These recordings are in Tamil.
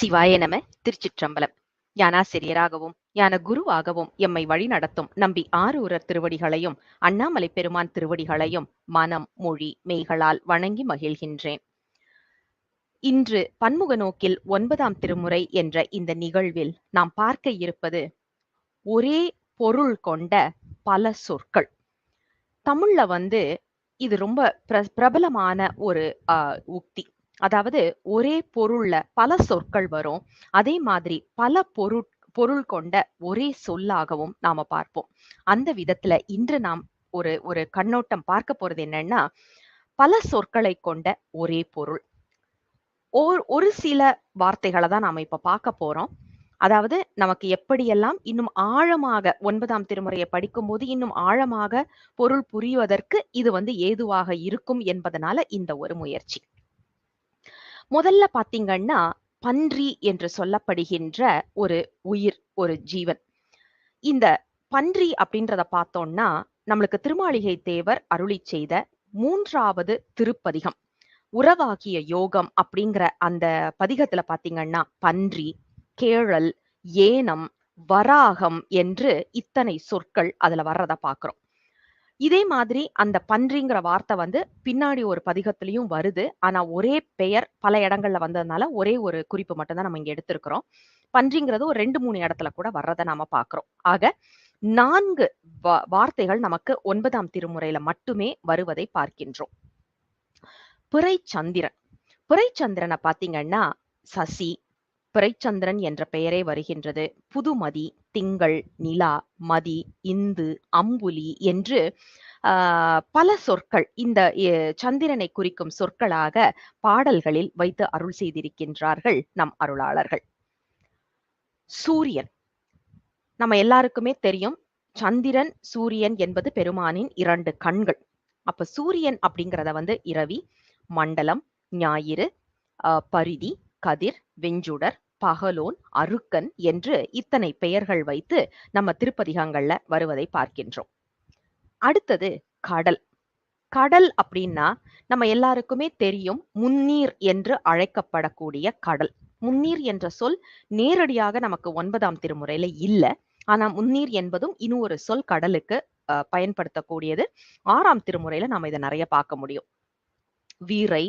சிவாய நம திருச்சிற்றம்பலம். ஞானாசிரியராகவும் ஞான குருவாகவும் எம்மை வழிநடத்தும் நம்பி ஆரூரர் திருவடிகளையும் அண்ணாமலை பெருமான் திருவடிகளையும் மனம் மொழி மெய்களால் வணங்கி மகிழ்கின்றேன். இன்று பன்முக நோக்கில் ஒன்பதாம் திருமுறை என்ற இந்த நிகழ்வில் நாம் பார்க்க இருப்பது ஒரே பொருள் கொண்ட பல சொற்கள். தமிழ்ல வந்து இது ரொம்ப பிர- பிரபலமான ஒரு உக்தி. அதாவது ஒரே பொருள்ல பல சொற்கள் வரும். அதே மாதிரி பல பொருள் பொருள் கொண்ட ஒரே சொல்லாகவும் நாம பார்ப்போம். அந்த விதத்துல இன்று நாம் ஒரு ஒரு கண்ணோட்டம் பார்க்க போறது என்னன்னா பல சொற்களை கொண்ட ஒரே பொருள். ஓர் ஒரு சில வார்த்தைகளை தான் நாம இப்ப பார்க்க போறோம். அதாவது நமக்கு எப்படியெல்லாம் இன்னும் ஆழமாக ஒன்பதாம் திருமுறையை படிக்கும்போது இன்னும் ஆழமாக பொருள் புரிவதற்கு இது வந்து ஏதுவாக இருக்கும் என்பதனால இந்த ஒரு முயற்சி. முதல்ல பாத்தீங்கன்னா பன்றி என்று சொல்லப்படுகின்ற ஒரு உயிர் ஒரு ஜீவன். இந்த பன்றி அப்படின்றத பார்த்தோம்னா நம்மளுக்கு திருமாளிகை தேவர் அருளி செய்த மூன்றாவது திருப்பதிகம். உறவாகிய யோகம் அப்படிங்கிற அந்த பதிகத்துல பாத்தீங்கன்னா பன்றி கேழல் ஏனம் வராகம் என்று இத்தனை சொற்கள் அதுல வர்றத பாக்குறோம். இதே மாதிரி அந்த பன்றிங்கிற வார்த்தை வந்து பின்னாடி ஒரு பதிகத்திலையும் வருது. ஆனா ஒரே பெயர் பல இடங்கள்ல வந்ததுனால ஒரே ஒரு குறிப்பு மட்டும்தான் நம்ம இங்க எடுத்திருக்கிறோம். பன்றிங்கிறது ஒரு ரெண்டு மூணு இடத்துல கூட வர்றதை நாம பாக்குறோம் ஆக நான்கு வார்த்தைகள் நமக்கு ஒன்பதாம் திருமுறையில மட்டுமே வருவதை பார்க்கின்றோம். பிறைச்சந்திரன். பிறைச்சந்திரனை பாத்தீங்கன்னா சசி பிறைச்சந்திரன் என்ற பெயரே வருகின்றது. புதுமதி திங்கள் நிலா மதி இந்து அம்புலி என்று பல சொற்கள் இந்த சந்திரனை குறிக்கும் சொற்களாக பாடல்களில் வைத்து அருள் செய்திருக்கின்றார்கள் நம் அருளாளர்கள். சூரியன். நம்ம எல்லாருக்குமே தெரியும் சந்திரன் சூரியன் என்பது பெருமானின் இரண்டு கண்கள். அப்ப சூரியன் அப்படிங்கிறத வந்து இரவி மண்டலம் ஞாயிறு ஆஹ், பரிதி கதிர் வெஞ்சுடர் பகலோன் அருக்கன் என்று இத்தனை பெயர்கள் வைத்து நம்ம திருப்பதிகங்கள்ல வருவதை பார்க்கின்றோம். அடுத்தது கடல். கடல் அப்படின்னா நம்ம எல்லாருக்குமே தெரியும் முன்னீர் என்று அழைக்கப்படக்கூடிய கடல். முன்னீர் என்ற சொல் நேரடியாக நமக்கு ஒன்பதாம் திருமுறையில இல்ல. ஆனா முன்னீர் என்பதும் இன்னும் ஒரு சொல் கடலுக்கு பயன்படுத்தக்கூடியது. ஆறாம் திருமுறையில நாம இதை நிறைய பார்க்க முடியும். வீரை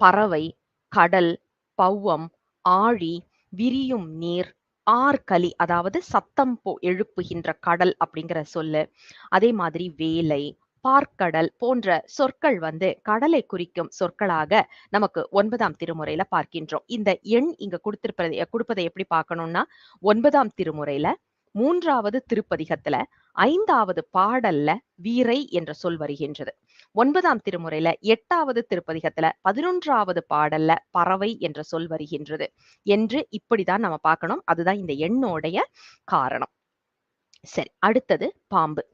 பறவை கடல் பௌவம் ஆழி விரியும் நீர் ஆர்கலி அதாவது சத்தம் போ எழுப்புகின்ற கடல் அப்படிங்கிற சொல்லு. அதே மாதிரி வேலை பார்க்கடல் போன்ற சொற்கள் வந்து கடலை குறிக்கும் சொற்களாக நமக்கு ஒன்பதாம் திருமுறையில பார்க்கின்றோம். இந்த எண் இங்க கொடுத்திருப்பதை கொடுப்பதை எப்படி பார்க்கணும்னா ஒன்பதாம் திருமுறையில மூன்றாவது திருப்பதிகத்துல ஐந்தாவது பாடல்ல வீரை என்ற சொல் வருகின்றது. ஒன்பதாம் திருமுறையில எட்டாவது திருப்பதிகத்துல பதினொன்றாவது பாடல்ல பறவை என்ற சொல் வருகின்றது. என்று இப்படிதான் நம்ம பார்க்கணும். அதுதான் இந்த எண்ணோடைய காரணம். சரி அடுத்தது பாம்பு.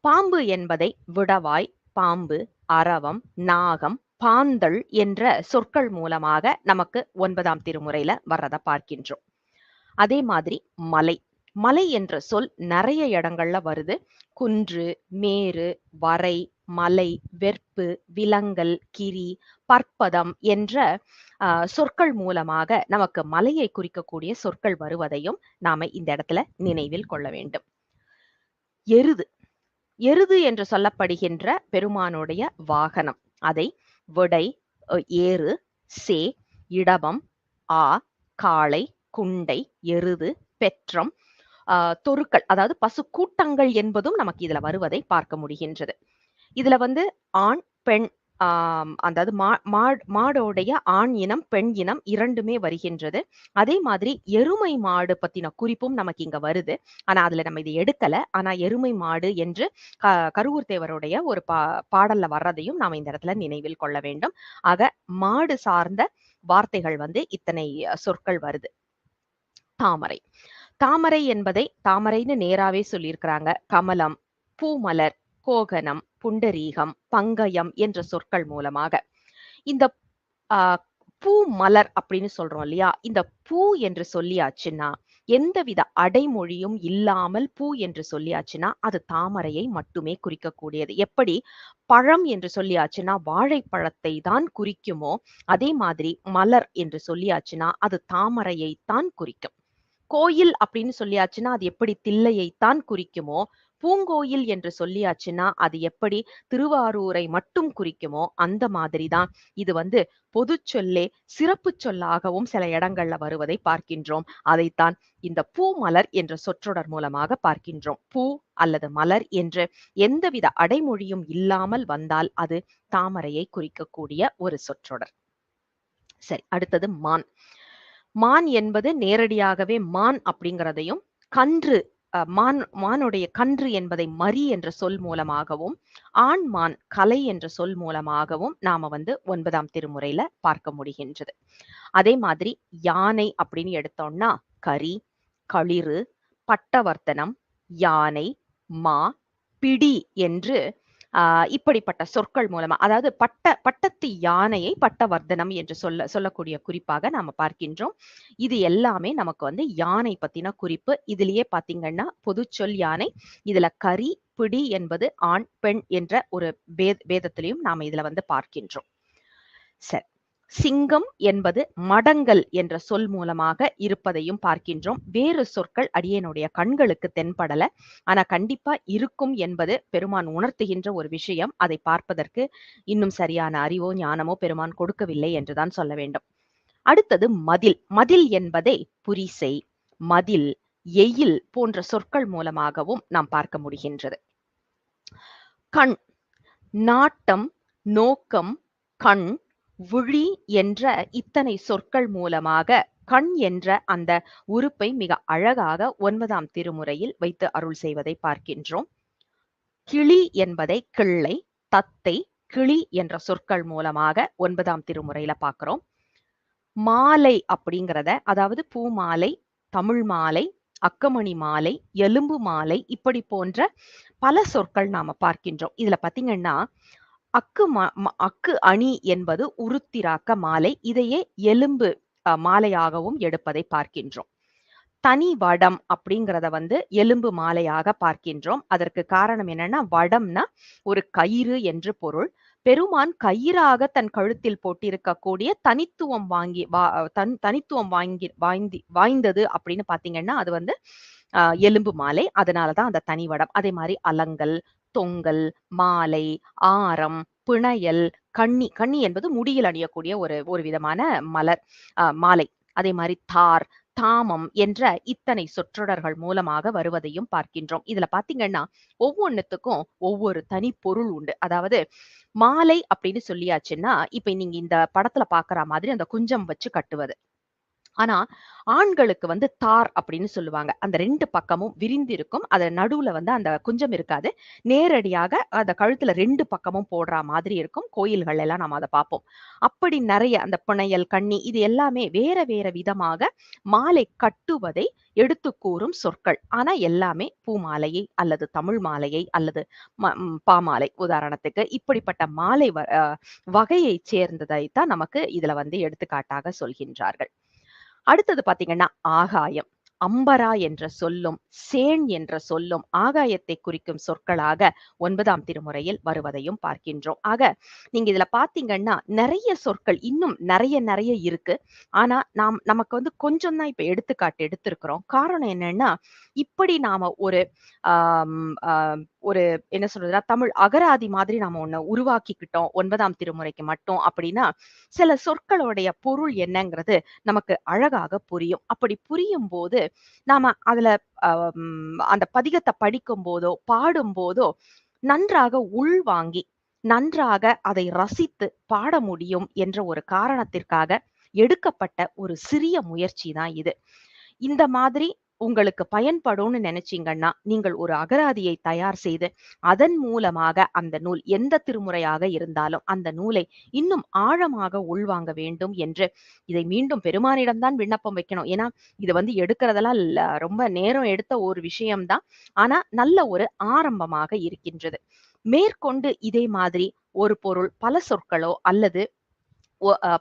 பாம்பு என்பதை விடவாய் பாம்பு அரவம் நாகம் பாந்தள் என்ற சொற்கள் மூலமாக நமக்கு ஒன்பதாம் திருமுறையில வர்றதை பார்க்கின்றோம். அதே மாதிரி மலை. மலை என்ற சொல் நிறைய இடங்கள்ல வருது. குன்று மேரு வரை மலை வெற்பு விலங்கல் கிரி பற்பதம் என்ற ஆஹ், சொற்கள் மூலமாக நமக்கு மலையை குறிக்கக்கூடிய சொற்கள் வருவதையும் நாம இந்த இடத்துல நினைவில் கொள்ள வேண்டும். எருது. எருது என்று சொல்லப்படுகின்ற பெருமானுடைய வாகனம். அதை விடை ஏறு சே இடபம் ஆ காளை குண்டை எருது பெற்றம் ஆஹ், தொருக்கள். அதாவது பசு கூட்டங்கள் என்பதும் நமக்கு இதுல வருவதை பார்க்க முடிகின்றது. இதுல வந்து ஆண் பெண் அதாவது மா மாடோடைய ஆண் இனம் பெண் இனம் இரண்டுமே வருகின்றது. அதே மாதிரி எருமை மாடு பத்தின குறிப்பும் நமக்கு இங்க வருது. ஆனா அதுல நம்ம இதை எடுக்கல. ஆனா எருமை மாடு என்று க கருவூர் தேவருடைய ஒரு பா பாடல்ல வர்றதையும் நாம இந்த இடத்துல நினைவில் கொள்ள வேண்டும். ஆக மாடு சார்ந்த வார்த்தைகள் வந்து இத்தனை சொற்கள் வருது. தாமரை. தாமரை என்பதை தாமரைன்னு நேராவே சொல்லியிருக்கிறாங்க. கமலம் பூமலர் கோகனம் புண்டரீகம் பங்கயம் என்ற சொற்கள் மூலமாக. இந்த பூ மலர் அப்படின்னு சொல்றோம் இல்லையா? இந்த பூ என்று சொல்லியாச்சுன்னா எந்தவித அடைமொழியும் இல்லாமல் பூ என்று சொல்லியாச்சுன்னா அது தாமரையை மட்டுமே குறிக்கக்கூடியது. எப்படி? பழம் என்று சொல்லியாச்சுன்னா வாழைப்பழத்தை தான் குறிக்குமோ அதே மாதிரி மலர் என்று சொல்லியாச்சுன்னா அது தாமரையை தான் குறிக்கும். கோயில் அப்படின்னு சொல்லியாச்சுன்னா அது எப்படி தில்லையைத்தான் குறிக்குமோ பூங்கோயில் என்று சொல்லியாச்சுன்னா அது எப்படி திருவாரூரை மட்டும் குறிக்குமோ அந்த மாதிரிதான். இது வந்து பொது சொல்லே சிறப்பு சொல்லாகவும் சில இடங்கள்ல வருவதை பார்க்கின்றோம். அதைத்தான் இந்த பூ மலர் என்ற சொற்றொடர் மூலமாக பார்க்கின்றோம். பூ அல்லது மலர் என்று எந்தவித அடைமொழியும் இல்லாமல் வந்தால் அது தாமரையை குறிக்கக்கூடிய ஒரு சொற்றொடர். சரி அடுத்தது மான். மான் என்பது நேரடியாகவே மான் அப்படிங்கிறதையும் கன்று மான் மானுடைய கன்று என்பதை மரி என்ற சொல் மூலமாகவும் ஆண் மான் கலை என்ற சொல் மூலமாகவும் நாம வந்து ஒன்பதாம் திருமுறையில பார்க்க முடிகின்றது. அதே மாதிரி யானை அப்படின்னு எடுத்தோம்னா கரி களிறு பட்டவர்த்தனம் யானை மா பிடி என்று இப்படிப்பட்ட சொற்கள் மூலமா அதாவது பட்ட பட்டத்து யானையை பட்டவர்தனம் என்று சொல்ல சொல்லக்கூடிய குறிப்பாக நாம பார்க்கின்றோம். இது எல்லாமே நமக்கு வந்து யானை பத்தின குறிப்பு. இதுலயே பாத்தீங்கன்னா பொது சொல் யானை இதுல கரி பிடி என்பது ஆண் பெண் என்ற ஒரு பேத பேதத்திலையும் நாம இதுல வந்து பார்க்கின்றோம். சரி. சிங்கம் என்பது மடங்கள் என்ற சொல் மூலமாக இருப்பதையும் பார்க்கின்றோம். வேறு சொற்கள் அடியனுடைய கண்களுக்கு தென்படல. ஆனா கண்டிப்பா இருக்கும் என்பது பெருமான் உணர்த்துகின்ற ஒரு விஷயம். அதை பார்ப்பதற்கு இன்னும் சரியான அறிவோ ஞானமோ பெருமான் கொடுக்கவில்லை என்றுதான் சொல்ல வேண்டும். அடுத்தது மதில். மதில் என்பதை புரிசை மதில் எயில் போன்ற சொற்கள் மூலமாகவும் நாம் பார்க்க முடிகின்றது. கண். நாட்டம் நோக்கம் கண் விழி என்ற இத்தனை சொற்கள் மூலமாக கண் என்ற அந்த உறுப்பை மிக அழகாக ஒன்பதாம் திருமுறையில் வைத்து அருள் செய்வதை பார்க்கின்றோம். கிளி என்பதை கிள்ளை தத்தை கிளி என்ற சொற்கள் மூலமாக ஒன்பதாம் திருமுறையில பார்க்கிறோம். மாலை அப்படிங்கிறத அதாவது பூ மாலை தமிழ் மாலை அக்கமணி மாலை எலும்பு மாலை இப்படி போன்ற பல சொற்கள் நாம பார்க்கின்றோம். இதுல பாத்தீங்கன்னா அக்கு அக்கு அணி என்பது உருத்திராக்க மாலை. இதையே எலும்பு மாலையாகவும் எடுப்பதை பார்க்கின்றோம். தனி வடம் அப்படிங்கிறத வந்து எலும்பு மாலையாக பார்க்கின்றோம். அதற்கு காரணம் என்னன்னா வடம்னா ஒரு கயிறு என்று பொருள். பெருமான் கயிறாக தன் கழுத்தில் போட்டிருக்கக்கூடிய தனித்துவம் வாங்கி தன் தனித்துவம் வாங்கி வாய்ந்தி வாய்ந்தது அப்படின்னு பாத்தீங்கன்னா அது வந்து ஆஹ் எலும்பு மாலை. அதனாலதான் அந்த தனி வடம். அதே மாதிரி அலங்கல் தொங்கல் மாலை ஆரம் பிணையல் கண்ணி. கண்ணி என்பது முடியில் அணியக்கூடிய ஒரு ஒரு விதமான மலர் மாலை. அதே மாதிரி தார் தாமம் என்ற இத்தனை சொற்றொடர்கள் மூலமாக வருவதையும் பார்க்கின்றோம். இதுல பாத்தீங்கன்னா ஒவ்வொன்னுத்துக்கும் ஒவ்வொரு தனி பொருள் உண்டு. அதாவது மாலை அப்படின்னு சொல்லியாச்சுன்னா இப்ப நீங்க இந்த படத்துல பாக்குற மாதிரி அந்த குஞ்சம் வச்சு கட்டுவது. ஆனா ஆண்களுக்கு வந்து தார் அப்படின்னு சொல்லுவாங்க. அந்த ரெண்டு பக்கமும் விரிந்து இருக்கும் அது நடுவுல வந்து அந்த குஞ்சம் இருக்காது. நேரடியாக அந்த கழுத்துல ரெண்டு பக்கமும் போடுற மாதிரி இருக்கும். கோயில்கள் எல்லாம் நம்ம அதை பார்ப்போம். அப்படி நிறைய அந்த புனையல் கண்ணி இது எல்லாமே வேற வேற விதமாக மாலை கட்டுவதை எடுத்து கூறும் சொற்கள். ஆனா எல்லாமே பூமாலையை அல்லது தமிழ் மாலையை அல்லது பாமாலை உதாரணத்துக்கு இப்படிப்பட்ட மாலை வகையை சேர்ந்ததை தான் நமக்கு இதுல வந்து எடுத்துக்காட்டாக சொல்கின்றார்கள். அடுத்தது பாத்தீங்கன்னா ஆகாயம். அம்பரா என்ற சொல்லும் சேன் என்ற சொல்லும் ஆகாயத்தை குறிக்கும் சொற்களாக ஒன்பதாம் திருமுறையில் வருவதையும் பார்க்கின்றோம். ஆக நீங்க இதுல பாத்தீங்கன்னா நிறைய சொற்கள் இன்னும் நிறைய நிறைய இருக்கு. ஆனா நாம் நமக்கு வந்து கொஞ்சம் தான் இப்ப எடுத்துக்காட்டு எடுத்திருக்கிறோம். காரணம் என்னன்னா இப்படி நாம ஒரு ஆஹ் ஒரு என்ன சொல்றதுன்னா தமிழ் அகராதி மாதிரி நாம ஒண்ணு உருவாக்கிக்கிட்டோம் ஒன்பதாம் திருமுறைக்கு மட்டும் அப்படின்னா சில சொற்களுடைய பொருள் என்னங்கிறது நமக்கு அழகாக புரியும். அப்படி புரியும் போது நாம அதுல அந்த பதிகத்தை படிக்கும் போதோ பாடும் போதோ நன்றாக உள்வாங்கி நன்றாக அதை ரசித்து பாட முடியும் என்ற ஒரு காரணத்திற்காக எடுக்கப்பட்ட ஒரு சிறிய முயற்சி தான் இது. இந்த மாதிரி உங்களுக்கு பயன்படும்னு நினைச்சீங்கன்னா நீங்கள் ஒரு அகராதியை தயார் செய்து அதன் மூலமாக அந்த நூல் எந்த திருமுறையாக இருந்தாலும் அந்த நூலை இன்னும் ஆழமாக உள்வாங்க வேண்டும் என்று இதை மீண்டும் பெருமானிடம்தான் விண்ணப்பம் வைக்கணும். ஏன்னா இது வந்து எடுக்கிறதெல்லாம் ரொம்ப நேரம் எடுத்த ஒரு விஷயம்தான். ஆனா நல்ல ஒரு ஆரம்பமாக இருக்கின்றது. மேற்கொண்டு இதே மாதிரி ஒரு பொருள் பல சொற்களோ அல்லது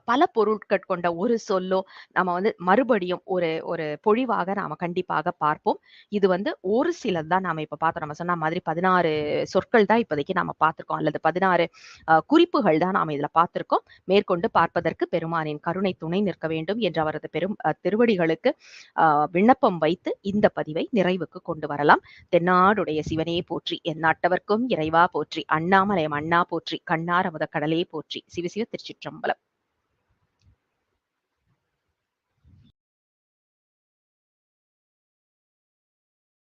பல பொருட்கள் கொண்ட ஒரு சொல்லோ, நம்ம வந்து மறுபடியும் ஒரு ஒரு பொழிவாக நாம கண்டிப்பாக பார்ப்போம். இது வந்து ஒரு சிலது தான் நாம இப்ப பார்த்தோம். நம்ம சொன்ன மாதிரி 16 சொற்கள் தான் இப்போதைக்கு நாம பார்த்திருக்கோம் அல்லது பதினாறு குறிப்புகள் தான் நாம இதுல பார்த்திருக்கோம். மேற்கொண்டு பார்ப்பதற்கு பெருமானின் கருணை துணை நிற்க வேண்டும் என்ற அவரது பெரும் திருவடிகளுக்கு விண்ணப்பம் வைத்து இந்த பதிவை நிறைவுக்கு கொண்டு வரலாம். தென்னாடுடைய சிவனே போற்றி, என் நாட்டவர்க்கும் இறைவா போற்றி, அண்ணாமலை அண்ணா போற்றி, கண்ணாரமுத கடலே போற்றி, சிவ சிவ திருச்சிற்றம்பலம்.